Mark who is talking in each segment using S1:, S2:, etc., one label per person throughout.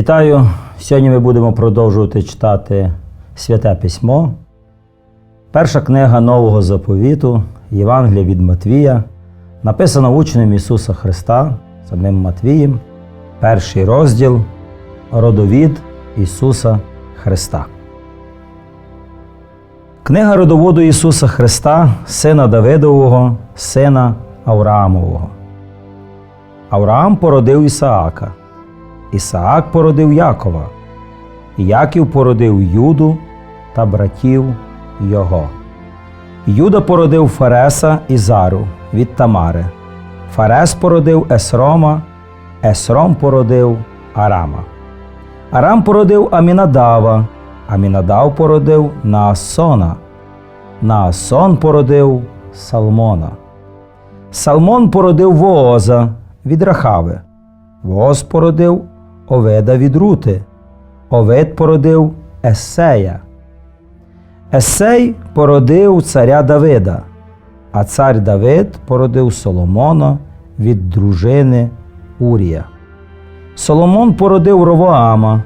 S1: Вітаю! Сьогодні ми будемо продовжувати читати Святе Письмо. Перша книга Нового заповіту Євангелія від Матвія, написана учнем Ісуса Христа, самим Матвієм, перший розділ Родовід Ісуса Христа. Книга родоводу Ісуса Христа, сина Давидового, сина Авраамового. Авраам породив Ісаака. Ісаак породив Якова, Яків породив Юду та братів його. Юда породив Фареса і Зару від Тамари. Фарес породив Есрома, Есром породив Арама. Арам породив Амінадава, Амінадав породив Наасона, Наасон породив Салмона. Салмон породив Вооза від Рахави. Вооз породив Оведа від Рути. Овед породив Есея. Есей породив царя Давида, а цар Давид породив Соломона від дружини Урія. Соломон породив Ровоама,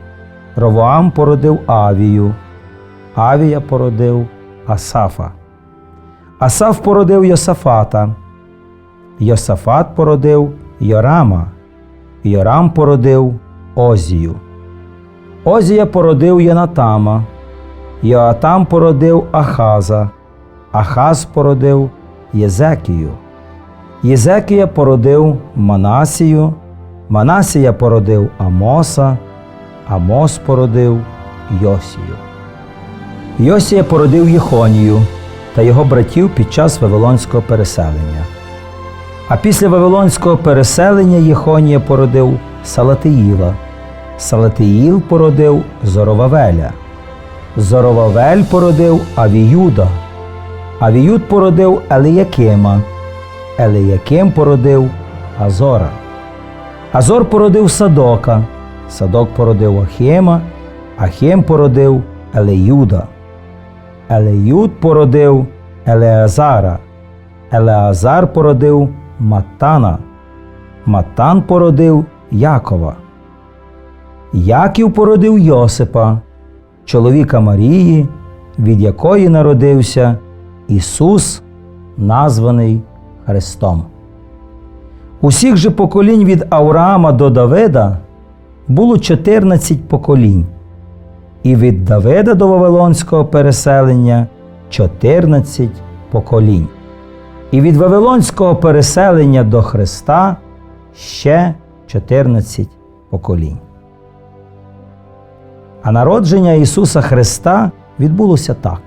S1: Ровоам породив Авію, Авія породив Асафа. Асаф породив Йосафата, Йосафат породив Йорама, Йорам породив Озію. Озія породив Єнатама, Йоатам породив Ахаза, Ахаз породив Єзекію. Єзекія породив Манасію, Манасія породив Амоса, Амос породив Йосію. Йосія породив Єхонію та його братів під час Вавилонського переселення. А після Вавилонського переселення Єхонія породив Салатиїла. Салатиїл породив Зоровавеля. Зоровавель породив Авіюда. Авіюд породив Еліякима. Еліяким породив Азора. Азор породив Садока. Садок породив Ахема. Ахем породив Елеюда. Елеюд породив Елеазара. Елеазар породив Матана. Матан породив Якова. Яків породив Йосипа, чоловіка Марії, від якої народився Ісус, названий Христом. Усіх же поколінь від Авраама до Давида було 14 поколінь, і від Давида до Вавилонського переселення 14 поколінь. І від Вавилонського переселення до Христа ще 14 поколінь. А народження Ісуса Христа відбулося так.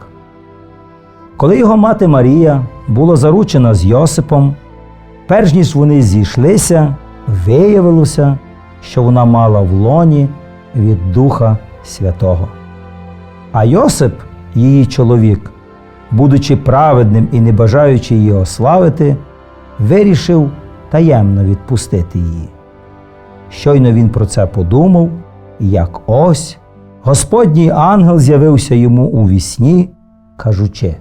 S1: Коли його мати Марія була заручена з Йосипом, перш ніж вони зійшлися, виявилося, що вона мала в лоні від Духа Святого. А Йосип, її чоловік, будучи праведним і не бажаючи її ославити, вирішив таємно відпустити її. Щойно він про це подумав, як ось Господній ангел з'явився йому у вісні, кажучи: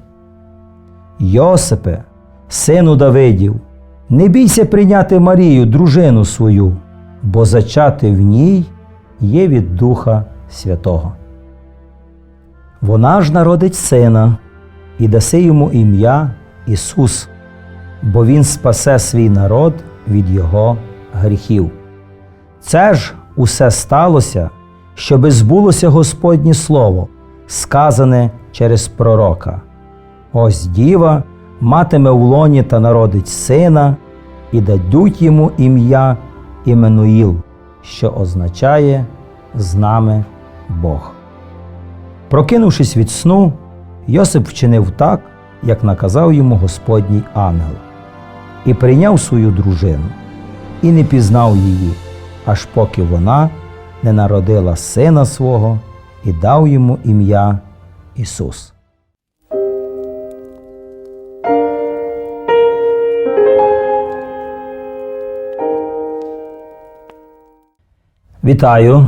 S1: Йосипе, сину Давидів, не бійся прийняти Марію, дружину свою, бо зачати в ній є від Духа Святого. Вона ж народить сина і даси йому ім'я Ісус, бо Він спасе свій народ від Його гріхів. Це ж усе сталося, щоби збулося Господнє Слово, сказане через пророка. Ось діва матиме в лоні та народить сина, і дадуть йому ім'я Іменуїл, що означає з нами Бог. Прокинувшись від сну, Йосип вчинив так, як наказав йому Господній ангел, і прийняв свою дружину, і не пізнав її, аж поки вона не народила сина свого і дав йому ім'я Ісус. Вітаю!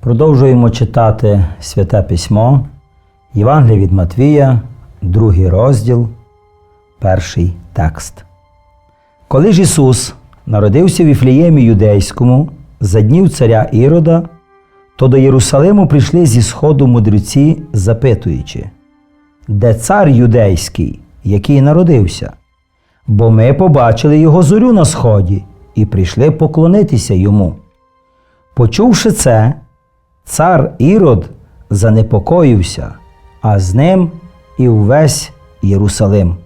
S1: Продовжуємо читати Святе Письмо, Євангелія від Матвія, другий розділ, перший текст. Коли ж Ісус народився в Іфліємі Юдейському за днів царя Ірода, то до Єрусалиму прийшли зі сходу мудреці, запитуючи, де цар юдейський, який народився? Бо ми побачили його зорю на сході і прийшли поклонитися йому. Почувши це, цар Ірод занепокоївся, а з ним і увесь Єрусалим.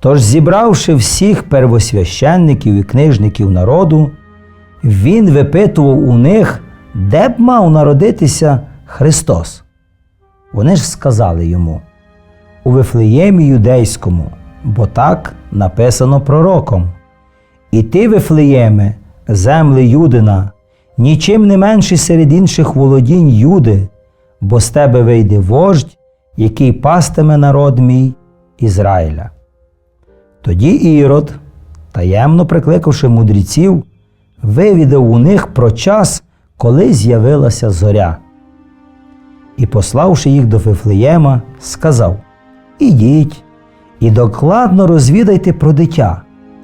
S1: Тож, зібравши всіх первосвященників і книжників народу, він випитував у них, де б мав народитися Христос. Вони ж сказали йому у Вифлеємі юдейському, бо так написано пророком. І ти, Вифлеєме, земли Юдина, нічим не менший серед інших володінь Юди, бо з тебе вийде вождь, який пастиме народ мій Ізраїля. Тоді Ірод, таємно прикликавши мудреців, вивідав у них про час, коли з'явилася зоря. І, пославши їх до Вифлеєма, сказав: Ідіть і докладно розвідайте про дитя.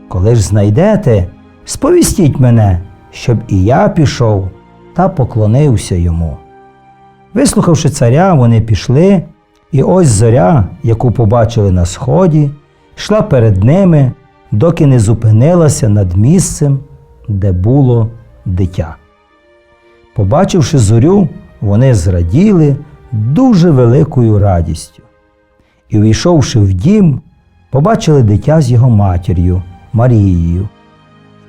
S1: Коли ж знайдете, сповістіть мене, щоб і я пішов та поклонився йому. Вислухавши царя, вони пішли, і ось зоря, яку побачили на сході, йшла перед ними, доки не зупинилася над місцем, де було дитя. Побачивши зорю, вони зраділи дуже великою радістю. І, увійшовши в дім, побачили дитя з його матір'ю Марією.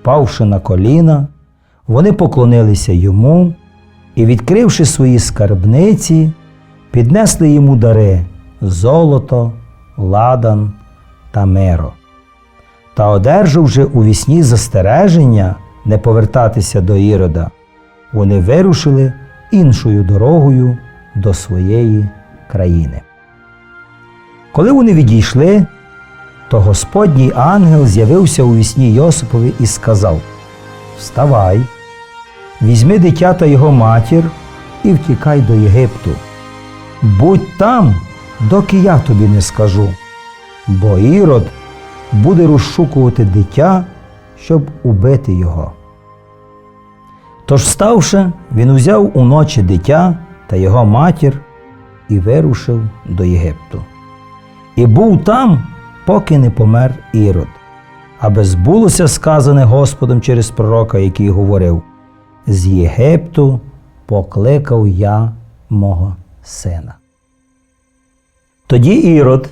S1: Впавши на коліна, вони поклонилися йому і, відкривши свої скарбниці, піднесли йому дари золото, ладан та миро. Та, одержавши у вісні застереження не повертатися до Ірода, вони вирушили іншою дорогою до своєї країни. Коли вони відійшли, то Господній ангел з'явився у вісні Йосипові і сказав: Вставай, візьми дитя та його матір і втікай до Єгипту. Будь там, доки я тобі не скажу, бо Ірод буде розшукувати дитя, щоб убити його. Тож, вставши, він узяв уночі дитя та його матір і вирушив до Єгипту. І був там, поки не помер Ірод, аби збулося сказане Господом через пророка, який говорив: З Єгипту покликав я мого сина. Тоді Ірод,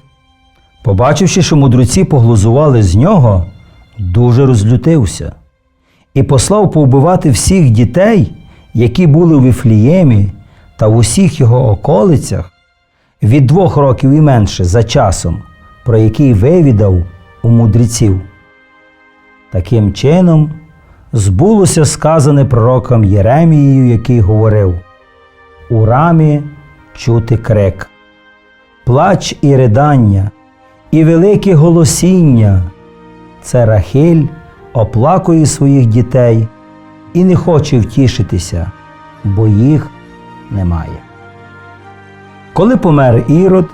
S1: побачивши, що мудреці поглузували з нього, дуже розлютився і послав повбивати всіх дітей, які були у Вифліємі та в усіх його околицях, від двох років і менше за часом, про який вивідав у мудреців. Таким чином, збулося сказане пророком Єремією, який говорив: У рамі чути крик, плач і ридання, і велике голосіння. Це Рахиль оплакує своїх дітей і не хоче втішитися, бо їх немає. Коли помер Ірод,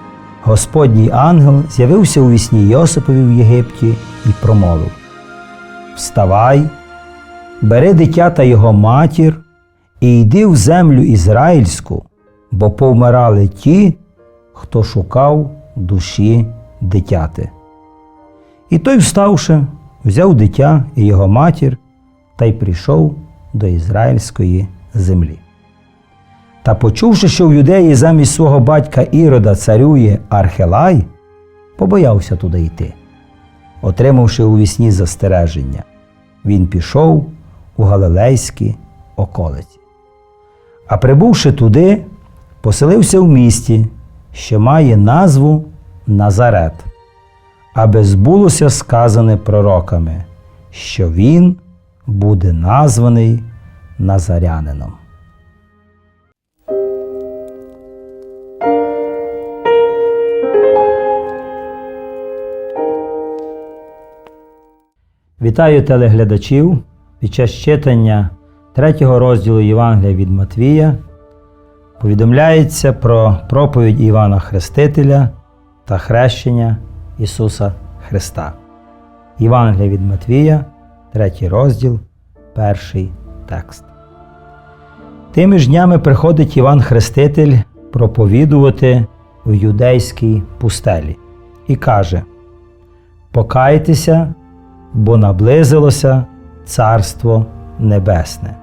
S1: Господній ангел з'явився у вісні Йосипові в Єгипті і промовив: Вставай, бери дитя та його матір і йди в землю ізраїльську, бо повмирали ті, хто шукав душі дитяти. І той, вставши, взяв дитя і його матір та й прийшов до ізраїльської землі. Та почувши, що в юдеї замість свого батька Ірода царює Архелай, побоявся туди йти. Отримавши у вісні застереження, він пішов у Галилейські околиці. А прибувши туди, поселився в місті, що має назву Назарет, аби збулося сказане пророками, що він буде названий Назарянином. Вітаю телеглядачів під час читання третього розділу Євангелія від Матвія. Повідомляється про проповідь Івана Хрестителя та хрещення Ісуса Христа. Євангелія від Матвія, третій розділ, перший текст. Тими ж днями приходить Іван Хреститель проповідувати в юдейській пустелі і каже: Покайтеся, бо наблизилося Царство Небесне.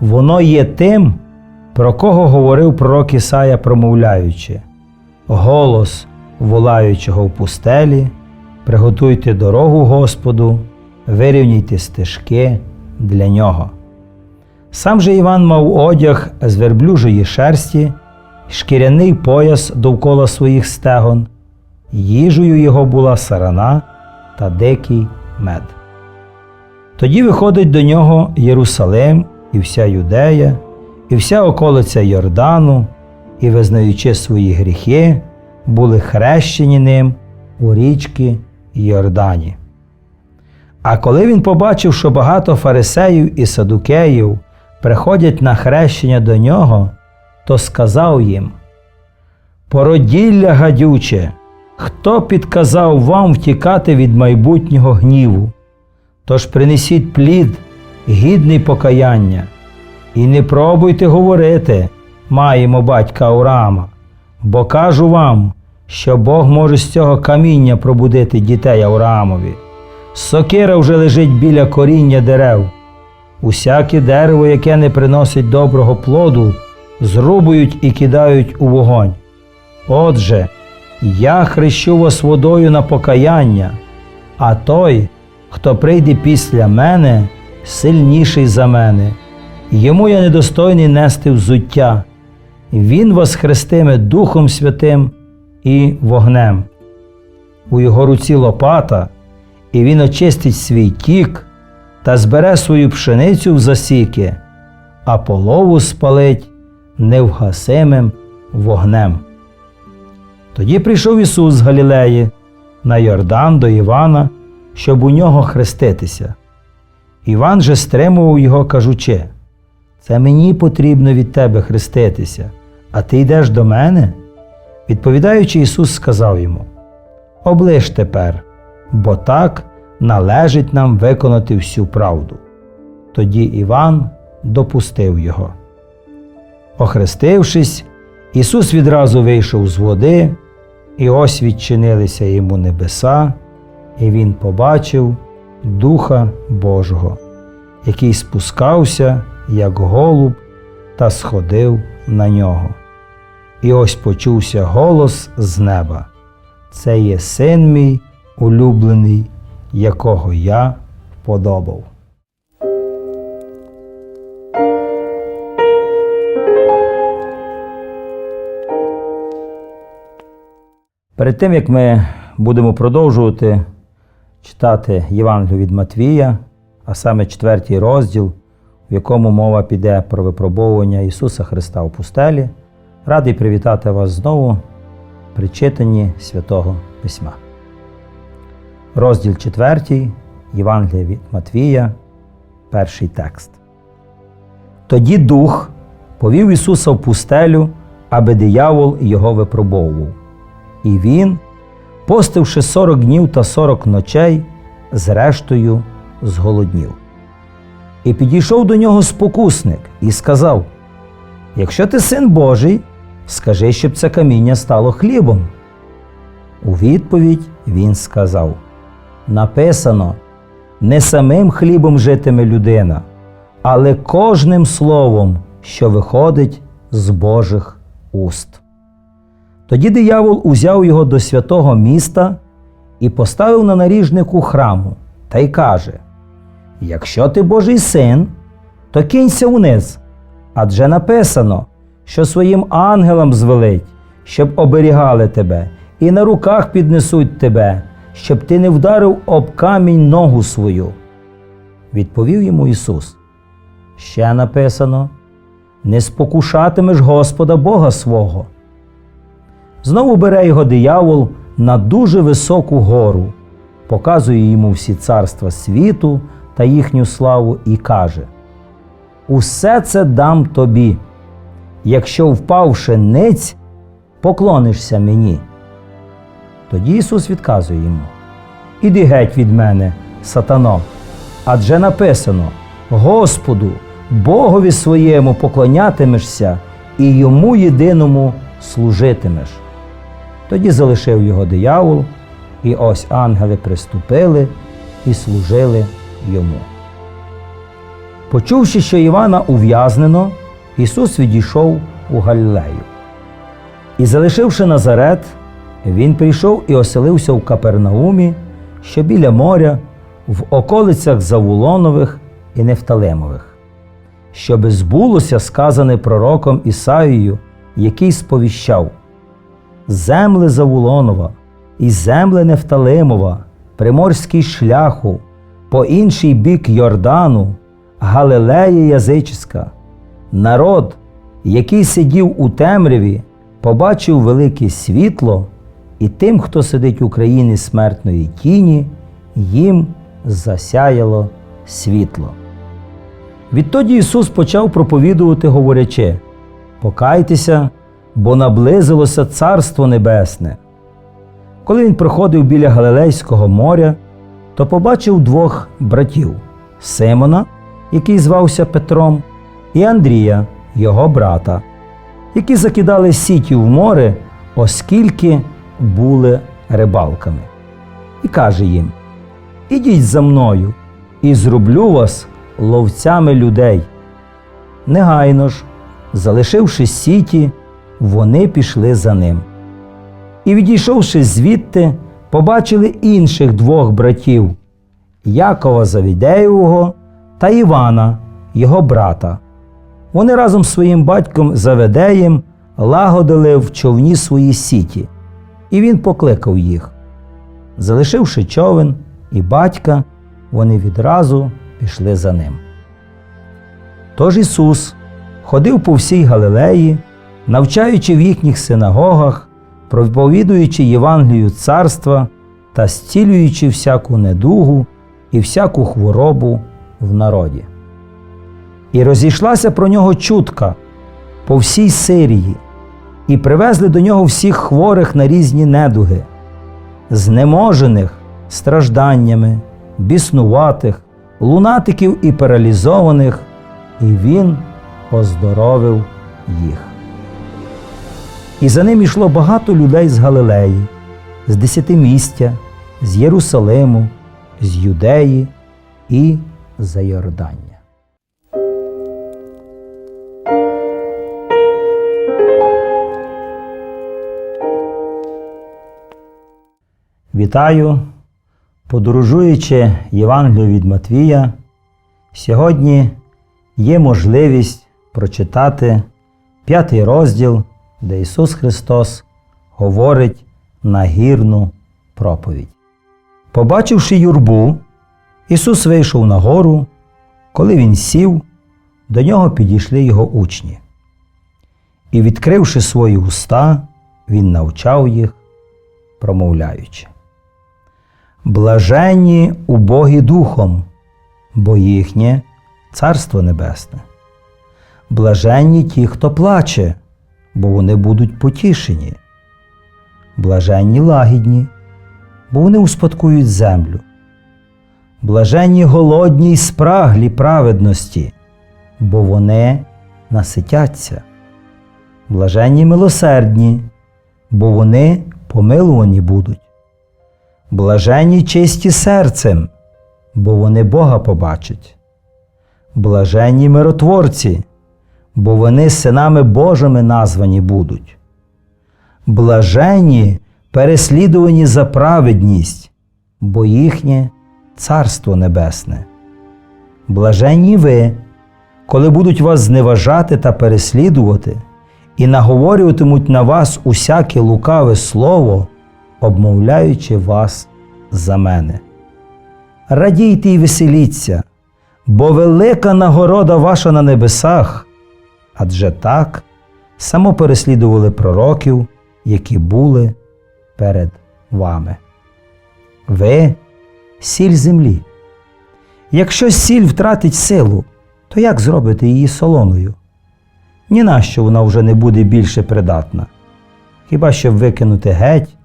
S1: Воно є тим, про кого говорив пророк Ісая, промовляючи: Голос волаючого в пустелі, приготуйте дорогу Господу, вирівняйте стежки для нього. Сам же Іван мав одяг з верблюжої шерсті, шкіряний пояс довкола своїх стегон, їжею його була сарана та дикий мед. Тоді виходить до нього Єрусалим і вся Юдея, і вся околиця Йордану, і, визнаючи свої гріхи, були хрещені ним у річки Йордані. А коли він побачив, що багато фарисеїв і садукеїв приходять на хрещення до нього, то сказав їм: Породілля гадюче, хто підказав вам втікати від майбутнього гніву? Тож принесіть плід, гідний покаяння, і не пробуйте говорити, маємо батька Авраама, бо кажу вам, що Бог може з цього каміння пробудити дітей Авраамові. Сокира вже лежить біля коріння дерев. Усяке дерево, яке не приносить доброго плоду, зрубують і кидають у вогонь. Отже, я хрещу вас водою на покаяння, а той, хто прийде після мене, сильніший за мене. Йому я недостойний нести взуття. Він вас хрестиме Духом Святим і вогнем. У його руці лопата, і він очистить свій тік та збере свою пшеницю в засіки, а полову спалить невгасимим вогнем. Тоді прийшов Ісус з Галілеї на Йордан до Івана, щоб у нього хреститися. Іван же стримував його, кажучи: Це мені потрібно від тебе хреститися, а ти йдеш до мене? Відповідаючи, Ісус сказав йому: Оближ тепер, бо так належить нам виконати всю правду. Тоді Іван допустив його. Охрестившись, Ісус відразу вийшов з води, і ось відчинилися йому небеса, і Він побачив Духа Божого, який спускався, як голуб, та сходив на нього. І ось почувся голос з неба. Це є син мій улюблений, якого я вподобав. Перед тим як ми будемо продовжувати читати Євангелію від Матвія, а саме четвертий розділ, в якому мова піде про випробовування Ісуса Христа у пустелі, радий привітати вас знову при читанні Святого Письма. Розділ 4, Євангелія від Матвія, перший текст. Тоді Дух повів Ісуса в пустелю, аби диявол його випробовував. І він, постивши сорок днів та сорок ночей, зрештою зголоднів. І підійшов до нього спокусник і сказав: Якщо ти син Божий, скажи, щоб це каміння стало хлібом. У відповідь він сказав: Написано, не самим хлібом житиме людина, але кожним словом, що виходить з Божих уст. Тоді диявол узяв його до святого міста і поставив на наріжнику храму та й каже: Якщо ти Божий син, то кинься униз, адже написано, що своїм ангелам звелить, щоб оберігали тебе, і на руках піднесуть тебе, щоб ти не вдарив об камінь ногу свою. Відповів йому Ісус. Ще написано: Не спокушатимеш Господа Бога свого. Знову бере його диявол на дуже високу гору, показує йому всі царства світу та їхню славу і каже: Усе це дам тобі, якщо впавши ниць, поклонишся мені. Тоді Ісус відказує йому: Іди геть від мене, сатано, адже написано: Господу, Богові своєму поклонятимешся і йому єдиному служитимеш. Тоді залишив його диявол, і ось ангели приступили і служили йому. Почувши, що Івана ув'язнено, Ісус відійшов у Галілею. І, залишивши Назарет, він прийшов і оселився в Капернаумі, що біля моря, в околицях Завулонових і Нефталемових, щоби збулося сказане пророком Ісаїю, який сповіщав земле Завулонова і земле Нефталимова, приморський шляху, по інший бік Йордану, Галилея язичська, народ, який сидів у темряві, побачив велике світло, і тим, хто сидить у країні смертної тіні, їм засяяло світло. Відтоді Ісус почав проповідувати, говорячи: Покайтеся, бо наблизилося Царство Небесне. Коли він проходив біля Галилейського моря, то побачив двох братів Симона, який звався Петром, і Андрія, його брата, які закидали сіті в море, оскільки були рибалками. І каже їм: Ідіть за мною, і зроблю вас ловцями людей. Негайно ж, залишивши сіті, вони пішли за ним. І, відійшовши звідти, побачили інших двох братів Якова Завідеєвого та Івана, його брата. Вони разом з своїм батьком Заведеєм лагодили в човні свої сіті, і він покликав їх. Залишивши човен і батька, вони відразу пішли за ним. Тож Ісус ходив по всій Галилеї, навчаючи в їхніх синагогах, проповідуючи Євангелію царства та зцілюючи всяку недугу і всяку хворобу в народі. І розійшлася про нього чутка по всій Сирії, і привезли до нього всіх хворих на різні недуги, знеможених стражданнями, біснуватих, лунатиків і паралізованих, і він оздоровив їх. І за ним йшло багато людей з Галилеї, з Десятимістя, з Єрусалиму, з Юдеї і за Йордання. Вітаю, подорожуючи Євангелію від Матвія, сьогодні є можливість прочитати п'ятий розділ, де Ісус Христос говорить нагірну проповідь. Побачивши юрбу, Ісус вийшов на гору, коли Він сів, до нього підійшли його учні. І, відкривши свої уста, Він навчав їх, промовляючи. Блаженні убогі духом, бо їхнє Царство Небесне. Блаженні ті, хто плаче, бо вони будуть потішені. Блаженні лагідні, бо вони успадкують землю. Блаженні голодні й спраглі праведності, бо вони наситяться. Блаженні милосердні, бо вони помилувані будуть. Блаженні чисті серцем, бо вони Бога побачать. Блаженні миротворці, бо вони синами Божими названі будуть. Блаженні переслідувані за праведність, бо їхнє Царство Небесне. Блаженні ви, коли будуть вас зневажати та переслідувати, і наговорюватимуть на вас усяке лукаве слово, обмовляючи вас за мене. Радійте й веселіться, бо велика нагорода ваша на небесах, адже так само переслідували пророків, які були перед вами. Ви сіль землі. Якщо сіль втратить силу, то як зробити її солоною? Ні на що вона вже не буде більше придатна, хіба щоб викинути геть,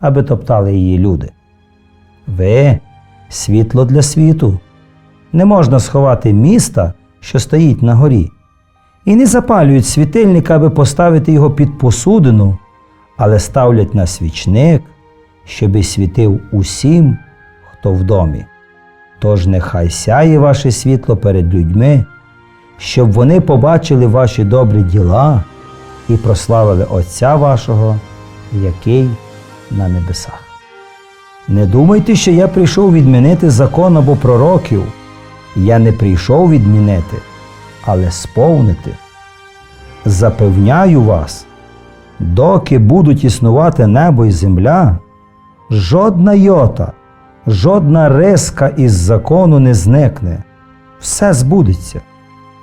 S1: аби топтали її люди. Ви світло для світу. Не можна сховати міста що стоїть на горі, і не запалюють світильник, аби поставити його під посудину, але ставлять на свічник, щоби світив усім, хто в домі. Тож нехай сяє ваше світло перед людьми, щоб вони побачили ваші добрі діла і прославили Отця вашого, який на небесах. Не думайте, що я прийшов відмінити закон або пророків. Я не прийшов відмінити, але сповнити. Запевняю вас, доки будуть існувати небо і земля, жодна йота, жодна риска із закону не зникне. Все збудеться.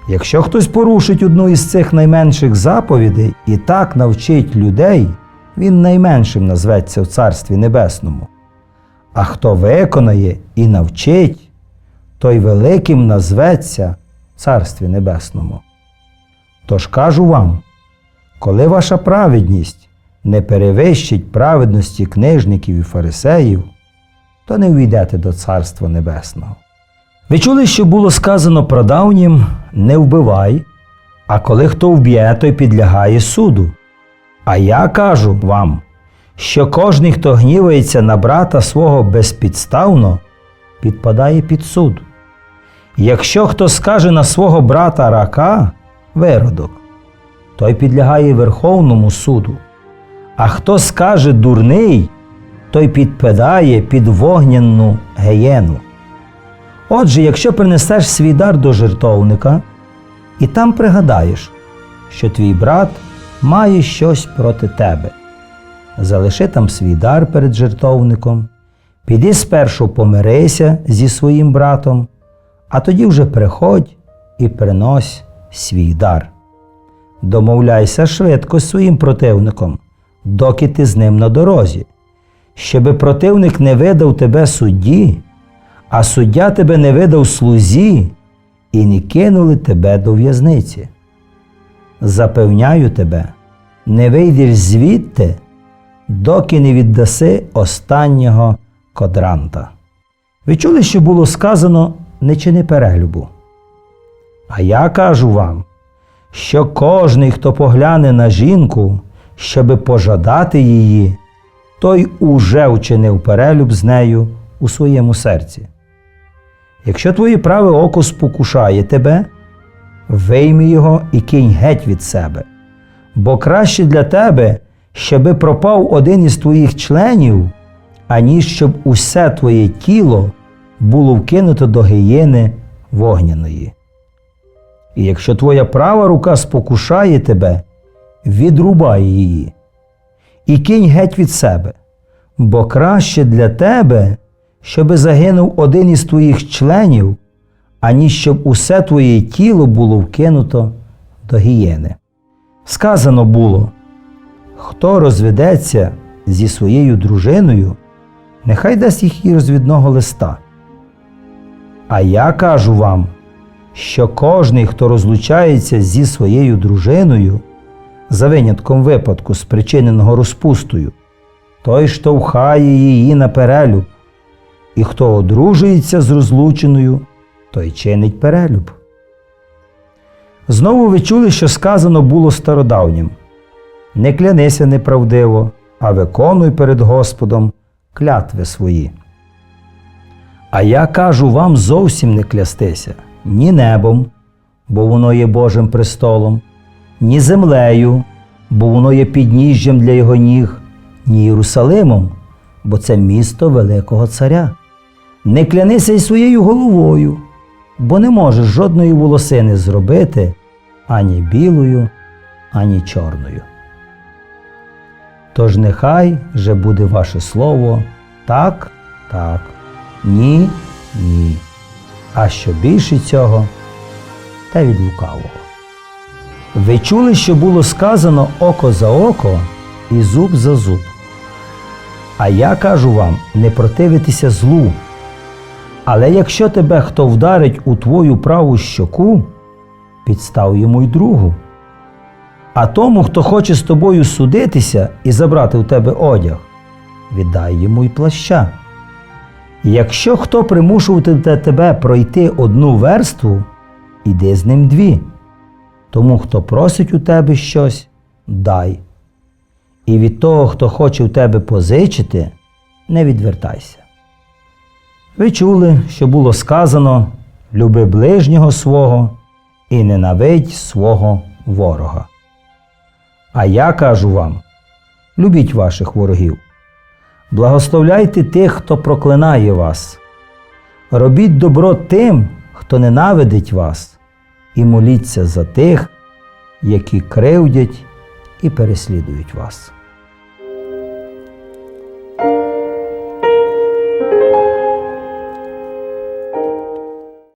S1: Якщо хтось порушить одну із цих найменших заповідей і так навчить людей, він найменшим назветься в Царстві Небесному. А хто виконає і навчить, той великим назветься Царстві Небесному. Тож кажу вам, коли ваша праведність не перевищить праведності книжників і фарисеїв, то не увійдете до Царства Небесного. Ви чули, що було сказано про давнім не вбивай, а коли хто вб'є, той підлягає суду. А я кажу вам, що кожний, хто гнівається на брата свого безпідставно, підпадає під суд. Якщо хто скаже на свого брата рака, виродок, той підлягає Верховному суду. А хто скаже дурний, той підпадає під вогняну геєну. Отже, якщо принесеш свій дар до жертовника, і там пригадаєш, що твій брат має щось проти тебе, залиши там свій дар перед жертовником, піди спершу помирися зі своїм братом, а тоді вже приходь і принось свій дар. Домовляйся швидко з своїм противником, доки ти з ним на дорозі, щоби противник не видав тебе судді, а суддя тебе не видав слузі і не кинули тебе до в'язниці. Запевняю тебе, не вийдеш звідти, доки не віддаси останнього кодранта. Ви чули, що було сказано не чини перелюбу. А я кажу вам, що кожний, хто погляне на жінку, щоби пожадати її, той уже вчинив перелюб з нею у своєму серці. Якщо твоє праве око спокушає тебе, вийми його і кинь геть від себе, бо краще для тебе, щоби пропав один із твоїх членів, аніж щоб усе твоє тіло було вкинуто до гієни вогняної. І якщо твоя права рука спокушає тебе, відрубай її і кинь геть від себе, бо краще для тебе, щоби загинув один із твоїх членів, аніж щоб усе твоє тіло було вкинуто до гієни. Сказано було, хто розведеться зі своєю дружиною, нехай дасть їх і розвідного листа. А я кажу вам, що кожний, хто розлучається зі своєю дружиною, за винятком випадку, спричиненого розпустою, той штовхає її на перелюб, і хто одружується з розлученою, той чинить перелюб. Знову ви чули, що сказано було стародавнім Не клянися неправдиво, а виконуй перед Господом клятви свої. А я кажу вам зовсім не клястися ні небом, бо воно є Божим престолом, ні землею, бо воно є підніжжям для його ніг, ні Єрусалимом, бо це місто Великого Царя. Не клянися й своєю головою, бо не можеш жодної волосини зробити ані білою, ані чорною. Тож нехай же буде ваше слово так, так, ні, ні. А що більше цього, те від лукавого. Ви чули, що було сказано око за око і зуб за зуб. А я кажу вам не противитися злу. Але якщо тебе хто вдарить у твою праву щоку, підстав йому й другу. А тому, хто хоче з тобою судитися і забрати у тебе одяг, віддай йому й плаща. Якщо хто примушуватиме тебе пройти одну верству, іди з ним дві. Тому, хто просить у тебе щось, дай. І від того, хто хоче у тебе позичити, не відвертайся. Ви чули, що було сказано: люби ближнього свого і ненавидь свого ворога. А я кажу вам: любіть ваших ворогів, благословляйте тих, хто проклинає вас, робіть добро тим, хто ненавидить вас, і моліться за тих, які кривдять і переслідують вас.